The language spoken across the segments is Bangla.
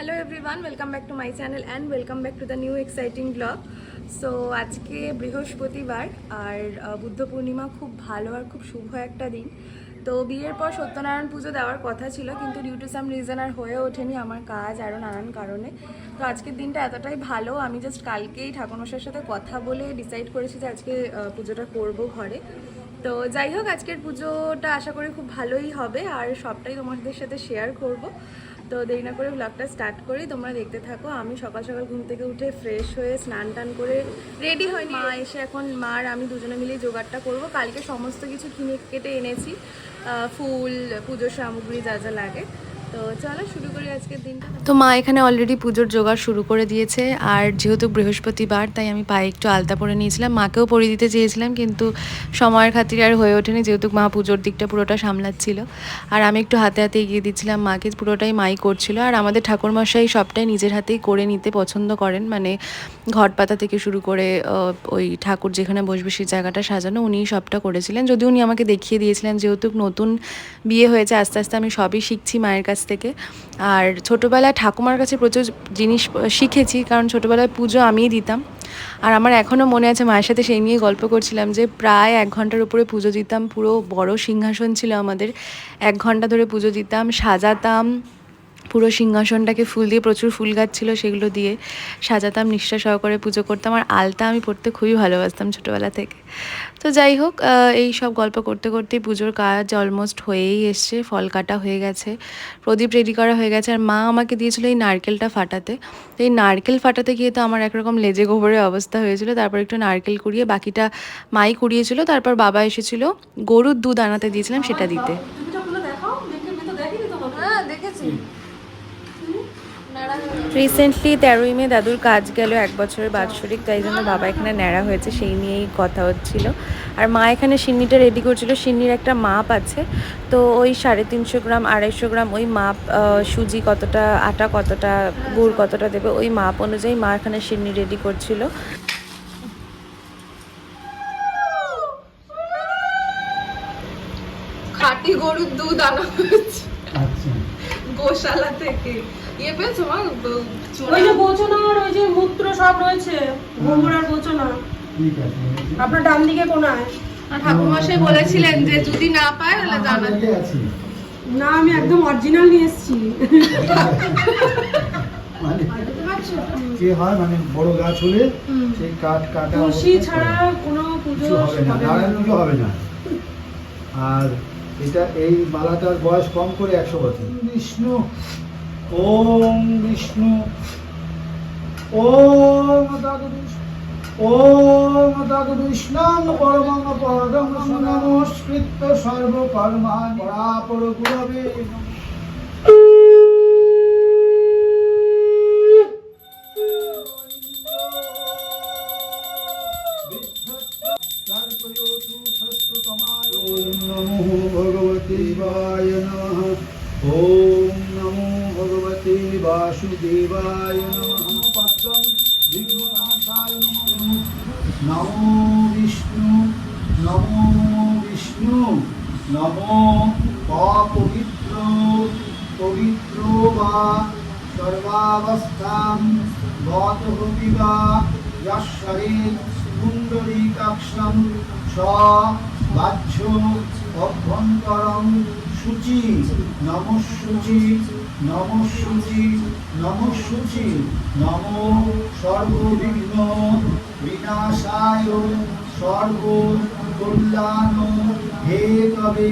Hello everyone welcome back to my channel and welcome back to the new exciting blog so আজকে বৃহস্পতিবার আর বুদ্ধ পূর্ণিমা খুব ভালো আর খুব শুভ একটা দিন। তো, বিয়ের পর সত্যনারায়ণ পুজো দেওয়ার কথা ছিল, কিন্তু ডিউ টু সাম রিজন আর হয়ে ওঠেনি আমার কাজ আরও নানান কারণে। তো, আজকের দিনটা এতটাই ভালো, আমি জাস্ট কালকেই ঠাকুরমশাইয়ের সাথে কথা বলে ডিসাইড করেছি যে আজকে পুজোটা করব ঘরে। তো, যাই হোক, আজকের পুজোটা আশা করি খুব ভালোই হবে, আর সবটাই তোমাদের সাথে শেয়ার করব। তো দেরি না করে ব্লগটা স্টার্ট করি। তোমরা দেখতে থাকো আমি সকাল সকাল ঘুম থেকে উঠে ফ্রেশ হয়ে স্নান টান করে রেডি হই মা এসে এখন মার আমি দুজনে মিলে জোগাড়টা করব। কালকে সমস্ত কিছু কিনে কেটে এনেছি। ফুল পুজোর সামগ্রী যা যা লাগে। তো চলো শুরু করি আজকের তো মা এখানে অলরেডি পুজোর জোগাড় শুরু করে দিয়েছে, আর যেহেতু বৃহস্পতিবার, তাই আমি পায়ে একটু আলতা পরে নিয়েছিলাম। মাকেও পরে দিতে চেয়েছিলাম, কিন্তু সময়ের খাতিরে আর হয়ে ওঠেনি, যেহেতু মা পুজোর দিকটা পুরোটা সামলাচ্ছিল। আর আমি একটু হাতে হাতে এগিয়ে দিচ্ছিলাম মাকে, পুরোটাই মাই করছিল। আর আমাদের ঠাকুরমশাই সবটাই নিজের হাতেই করে নিতে পছন্দ করেন। মানে ঘট পাতা থেকে শুরু করে ওই ঠাকুর যেখানে বসবে সেই জায়গাটা সাজানো, উনিই সবটা করেছিলেন। যদি উনি আমাকে দেখিয়ে দিয়েছিলেন, যেহেতু নতুন বিয়ে হয়েছে, আস্তে আস্তে আমি সবই শিখছি মায়ের কাছ থেকে। আর ছোটোবেলায় ঠাকুমার কাছে প্রচুর জিনিস শিখেছি, কারণ ছোটোবেলায় পুজো আমিই দিতাম। আর আমার এখনও মনে আছে, মায়ের সাথে সেই নিয়ে গল্প করছিলাম যে প্রায় এক ঘণ্টার উপরে পুজো দিতাম, পুরো বড় সিংহাসন ছিল আমাদের। এক ঘণ্টা ধরে পুজো দিতাম, সাজাতাম পুরো সিংহাসনটাকে ফুল দিয়ে প্রচুর ফুল গাছ ছিল সেগুলো দিয়ে সাজাতাম নিষ্ঠা সহকারে পুজো করতাম। আর আলতা আমি পড়তে খুবই ভালোবাসতাম ছোটোবেলা থেকে। তো যাই হোক এই সব গল্প করতে করতেই পুজোর কাজ অলমোস্ট হয়েই এসছে ফল কাটা হয়ে গেছে প্রদীপ রেডি করা হয়ে গেছে। আর মা আমাকে দিয়েছিল এই নারকেলটা ফাটাতে। তো এই নারকেল ফাটাতে গিয়ে তো আমার একরকম লেজে গোবরের অবস্থা হয়েছিল। তারপর একটু নারকেল কুড়িয়ে বাকিটা মাই কুড়িয়েছিল। তারপর বাবা এসেছিল গরুর দুধ আনাতে দিয়েছিলাম সেটা দিতে। হ্যাঁ দেখেছি। রিসেন্টলি তেরোই মে দাদুর কাজ গেল এক বছরের বাৎসরিক তাই জন্য বাবা এখানে ন্যাড়া হয়েছে সেই নিয়েই কথা হচ্ছিল। আর মা এখানে সিন্নিটা রেডি করছিল সিন্নির একটা মাপ আছে। তো ওই সাড়ে তিনশো গ্রাম আড়াইশো গ্রাম ওই মাপ সুজি কতটা আটা কতটা গুড় কতটা দেবে ওই মাপ অনুযায়ী মা এখানে সিন্নি রেডি করছিল। খাঁটি গরুর দুধ আনা হয়েছে। আচ্ছা। গোশালা থেকে। ইয়ে পেয়েছ মা? ওই যে গোচনার ওই যে মূত্র সব রয়েছে। গোবর আর গোচনা আপনার ডান দিকে কোনায়? আর ঠাকুরমশাই বলেছিলেন যে যদি না পায় তাহলে জানাতে না আমি একদম অরিজিনাল নিয়ে এসেছি। মানে হয় মানে বড় গাছ হলে সেই কাঠ কাটা ছাড়া কোনো পুজো কিছু হবে না হবে না। আর এটা এই মালাটার বয়স কম করে একশো বছর। বিষ্ণু। ওম বিষ্ণু। ওম দাদু বিষ্ণু ওম দাদু বিষ্ণাং পরমং পরদং সুনমস্কৃত্য সর্বকর্মাণি। পরাপর গুরবে বিষ্ণু, নমো অপবিত্র পবিত্র বা সর্বাবস্থাম গত বিবা যশ্বরে কুণ্ডলীকাক্ষম স বাহ্য অভ্যন্তরং শুচি নমশুচি নমশুচি নমশুচি নম সর্ববিঘ্ন বিনাশায় সর্ব কল্যাণ হে তবে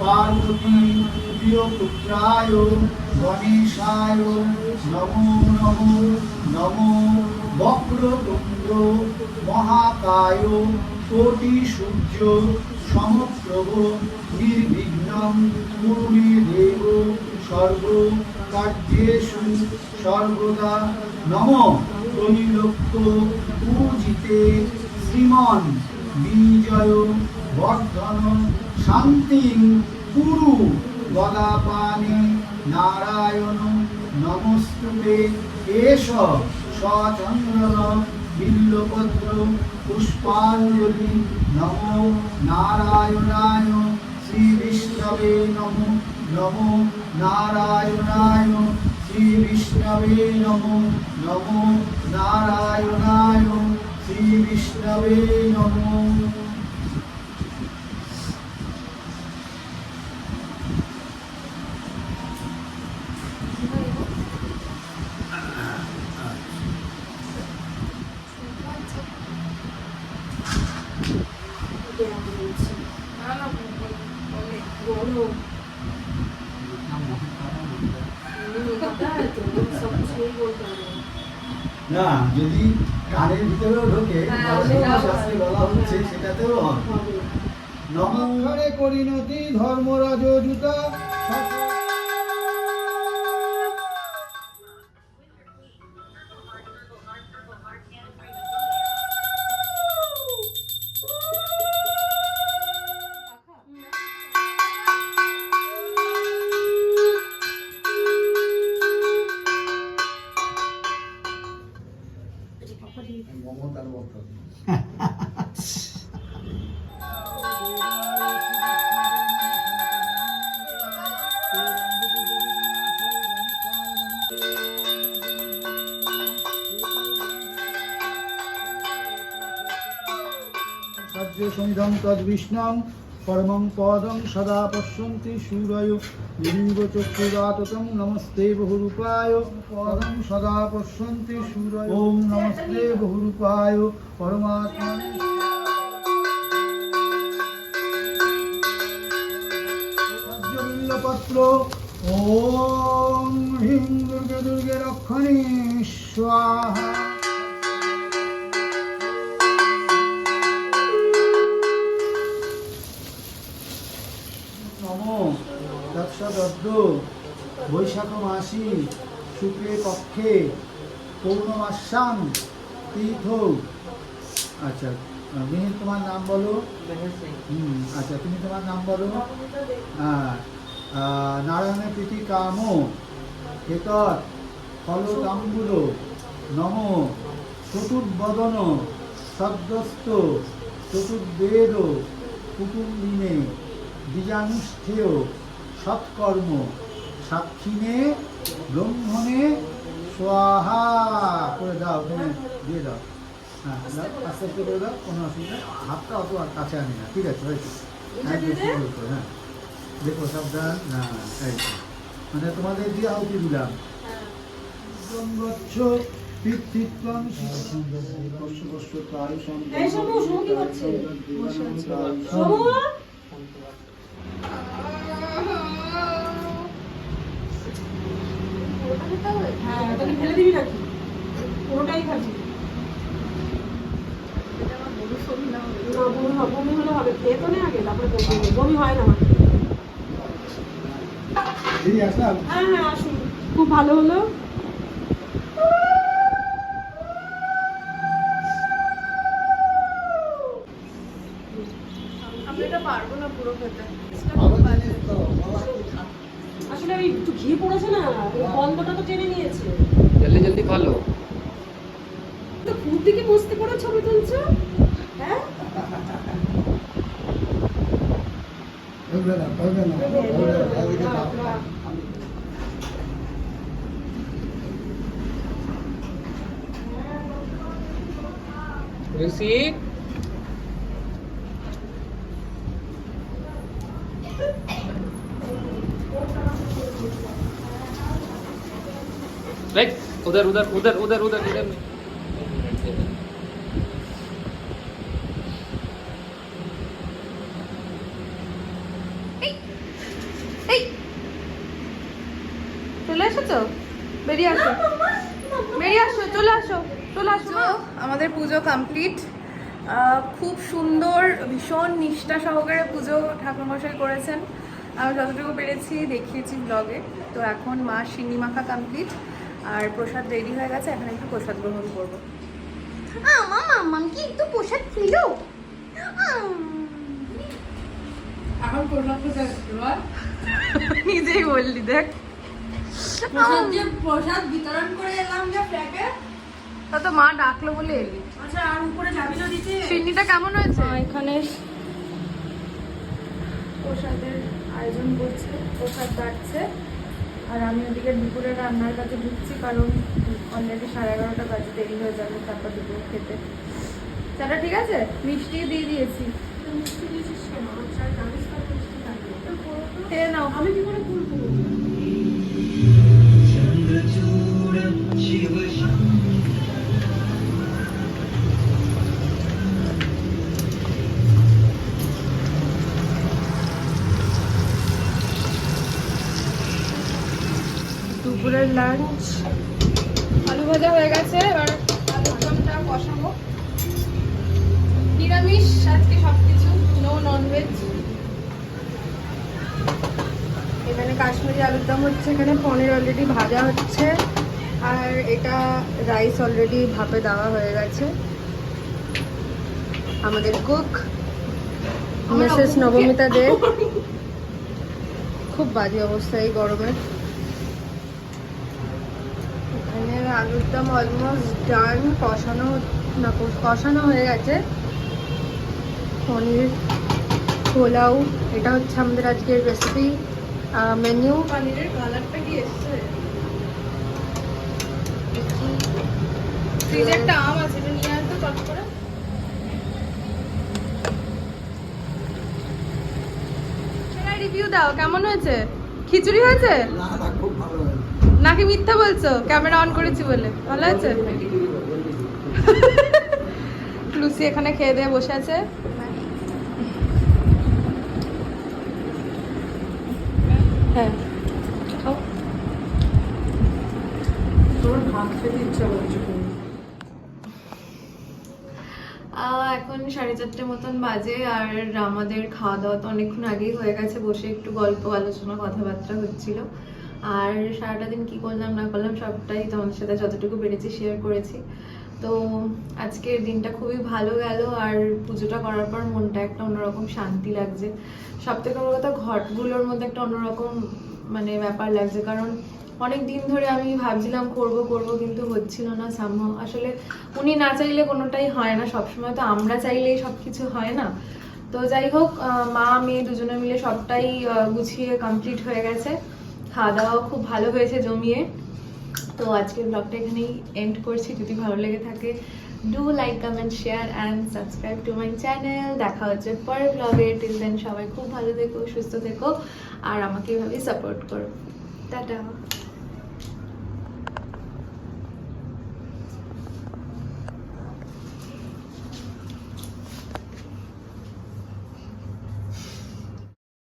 পার্বতী প্রিয়পুত্রায় গণেশায়, নমো নমো নমো। বক্রতুণ্ড মহাকায়, কোটি সূর্য সমপ্রভ নির্বিঘ্নম কুরুমি দেব সর্ব কার্যেষু সর্বদা। নম। ত্রৈলোক্য পূজিতে শ্রীমন বিজয়, বর্ধন, শান্তি কুরু গদাপানে নারায়ণ, নমস্তুতে এষ সচন্দ্র বিল্লপত্র, পুষ্পাঞ্জলি, নমো নারায়ণায় শ্রী বিষ্ণবে নমো নমো নারায়ণায় শ্রী বিষ্ণবে নমো নমো নারায়ণায়। শ্রী বিষ্ণবে নমো। না যদি কানের ভিতরেও ঢোকে হ্যাঁ, তাহলে সেটাও শাস্ত্রে হয়। বলা হচ্ছে সেটাতেও হবে নমস্কারে পরিণতি ধর্মরাজ জুতা। মমতার মতো। সমিধং তদ্বিষ্ণং পরমং পদং সদা পশ্যন্তি সূরয়। লিঙ্গ চক্ষুরাততং নমস্তে বহুরূপায়। পদং সদা পশ্যন্তি সূরয়। ওম নমস্তে বহুরূপায়। পরমাত্মা পত্র ওম হ্রিং দুর্গে দুর্গে রক্ষণী। স্বাহা। তৎসদ্য বৈশাখ মাসি শুক্লে পক্ষে পৌর্ণমাসাম তীর্থ। আচ্ছা মিহির তোমার নাম বলো। হুম আচ্ছা তুমি তোমার নাম বলো। হ্যাঁ নারায়ণের প্রীতি কাম হেতর ফলতাম্বুল নম চতুর্বদন সদ্যস্ত চতুর্বেদ কুটুম্বিনে বীজানুষ্ঠেয় সৎকর্ম সাক্ষিণে ব্রহ্মণে স্বাহা করে দাও তুমি দিয়ে দাও। হ্যাঁ আস্তে আস্তে করে দাও কোনো অসুবিধা। হাতটা অত আর কাছে আনি না ঠিক আছে হয়েছে। করে, হ্যাঁ দেখো সাবধান। না এই তো। মানে তোমাদের দিয়ে আহুতি দিলাম। গচ্ছ কষ্ট কষ্ট তাই এই হ্যাঁ তাহলে ফেলে দিবি নাকি পুরোটাই খাবি না বমি হবে বমি হলে হবে খেয়ে তো নেই আগে তারপরে বমি বমি হয় না আমার। হ্যাঁ হ্যাঁ আসুন। খুব ভালো হলো আমি এটা পারব না পুরো খেতে আসলে ওই একটু ঘি বন্ধটা তো টেনে নিয়েছে। জলদি জলদি ভালো তো ফুল থেকে বসতে করে ছবি তুলছো? হ্যাঁ? ঋষি राइट उधर उधर उधर उधर उधर इधर नहीं। এই চলে এসেছো বেরিয়ে আসো বেরিয়ে আসো চলে আসো চলে আসো আমাদের পুজো কমপ্লিট খুব সুন্দর ভীষণ নিষ্ঠা সহকারে পুজো ঠাকুরমশাই করেছেন আমি যতটুকু পেরেছি দেখিয়েছি ব্লগে তো এখন মা সিন্নি মাখা কমপ্লিট আর প্রসাদ রেডি হয়ে গেছে এখন একটু প্রসাদ গ্রহণ করব। আমার মাম্মাম কি একটু পোশাক ছিল এখন প্রসাদ নিজেই বললি দেখ। প্রসাদ যে প্রসাদ বিতরণ করে এলাম যে প্যাকে তা তো মা ডাকলো বলে এলি। আচ্ছা আর উপরে যাবি না দিতে সিন্নিটা কেমন হয়েছে? এখানে প্রসাদের আয়োজন করছে প্রসাদ বাড়ছে। আর আমি ওদিকে দুপুরে রান্নার কাছে ঢুকছি কারণ অলরেডি সাড়ে এগারোটা বাজে দেরি হয়ে যাবে তারপর দুপুর খেতে। চাটা ঠিক আছে? মিষ্টি দিয়ে দিয়েছি। খেয়ে নাও। আমি কি করে বলব দুপুরের লাঞ্চ আলু ভাজা হয়ে গেছে এবার আলুর দমটা বসাবো নিরামিষ আজকে সব কিছু নো ননভেজ এখানে কাশ্মীরি আলুর দম হচ্ছে এখানে পনির অলরেডি ভাজা হচ্ছে। আর এটা রাইস অলরেডি ভাপে দেওয়া হয়ে গেছে। আমাদের কুক মিসেস নবমিতা দে। খুব বাজে অবস্থা এই গরমে। এখানে আলুর দম অলমোস্ট ডান কষানো না কষানো হয়ে গেছে। পনির পোলাও এটা হচ্ছে আমাদের আজকের রেসিপি মেনু পনিরের কালারটা কি এসছে? আম আছে এটা নিয়ে আসতো চট করে। রিভিউ দাও কেমন হয়েছে? খিচুড়ি হয়েছে? না না খুব ভালো হয়েছে। নাকি মিথ্যা বলছো? ক্যামেরা অন করেছি বলে। ভালো আছে? লুসি এখানে খেয়ে দিয়ে বসে আছে। হ্যাঁ। তোর ভাত খেতে ইচ্ছা আহ, এখন সাড়ে চারটে মতন বাজে আর আমাদের খাওয়া দাওয়া তো অনেকক্ষণ আগেই হয়ে গেছে বসে একটু গল্প আলোচনা কথাবার্তা হচ্ছিল। আর সারাটা দিন কি করলাম, না করলাম, সবটাই তোমাদের সাথে যতটুকু পেরেছি শেয়ার করেছি। তো আজকের দিনটা খুবই ভালো গেল, আর পুজোটা করার পর মনটা একটা অন্যরকম শান্তি লাগছে। সব থেকে বড় কথা, ঘটগুলোর মধ্যে একটা অন্যরকম মানে ব্যাপার লাগছে, কারণ অনেক দিন ধরে আমি ভাবছিলাম করব করব, কিন্তু হচ্ছিল না সাম্য আসলে উনি না চাইলে কোনোটাই হয় না, সবসময় তো আমরা চাইলেই সব কিছু হয় না। তো যাই হোক মা, মেয়ে দুজনে মিলে সবটাই গুছিয়ে কমপ্লিট হয়ে গেছে। খাওয়া দাওয়া খুব ভালো হয়েছে জমিয়ে। তো আজকের ব্লগটা এখানেই এন্ড করছি। যদি ভালো লেগে থাকে do like comment share and subscribe to my channel দেখা হচ্ছে পরের ব্লগে টিল দেন সবাই খুব ভালো থেকো, সুস্থ থেকো, আর আমাকে এভাবেই সাপোর্ট করো। টাটা।